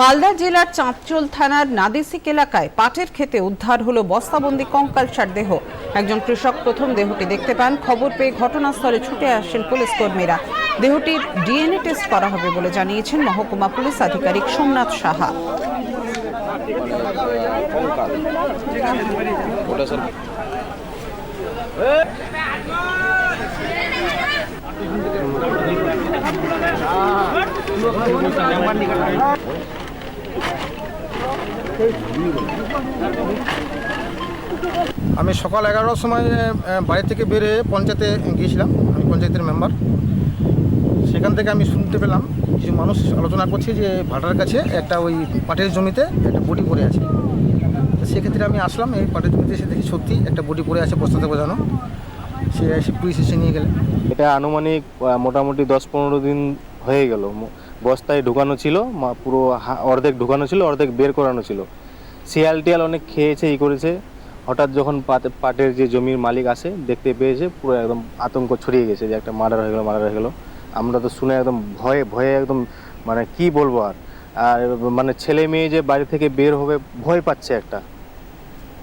মালদা জেলার চাঁদচোল থানার নাদেসিক এলাকায় পাটের খেতে উদ্ধার হলো বস্তাবন্দি কঙ্কালসার দেহ। একজন কৃষক প্রথম দেহটি দেখতে পান, খবর পেয়ে ঘটনাস্থলে ছুটে আসেন পুলিশ কর্মীরা। দেহটির ডিএনএ টেস্ট করা হবে বলে জানিয়েছেন মহকুমা পুলিশ আধিকারিক সোমনাথ সাহা। আমি সকাল এগারোটার সময় বাড়ি থেকে বেরে পঞ্চায়েতে গিয়েছিলাম। আমি পঞ্চায়েতের মেম্বার। সেখান থেকে আমি শুনতে পেলাম, কিছু মানুষ আলোচনা করছে যে ভাটার কাছে একটা ওই পাটের জমিতে একটা বডি পড়ে আছে। তো সেক্ষেত্রে আমি আসলাম, এই পাটের জমিতে এসে দেখি সত্যি একটা বডি পড়ে আছে বস্তাতে বোঝানো সে পুলিশ এসে নিয়ে গেলে এটা আনুমানিক মোটামুটি দশ পনেরো দিন হয়ে গেল। বস্তায় ঢুকানো ছিল পুরো অর্ধেক ঢুকানো ছিল, অর্ধেক বের করানো ছিল। শিয়াল টিয়াল অনেক খেয়েছে, ই করেছে। হঠাৎ যখন পাট- পাটের যে জমির মালিক আসে, দেখতে পেয়েছে, পুরো একদম আতঙ্ক ছড়িয়ে গেছে যে একটা মার্ডার হয়ে গেলো, মার্ডার হয়ে গেলো। আমরা তো শুনে একদম ভয়ে ভয়ে একদম মানে কি বলব আর? আর মানে ছেলে মেয়ে যে বাড়ি থেকে বের হবে, ভয় পাচ্ছে একটা।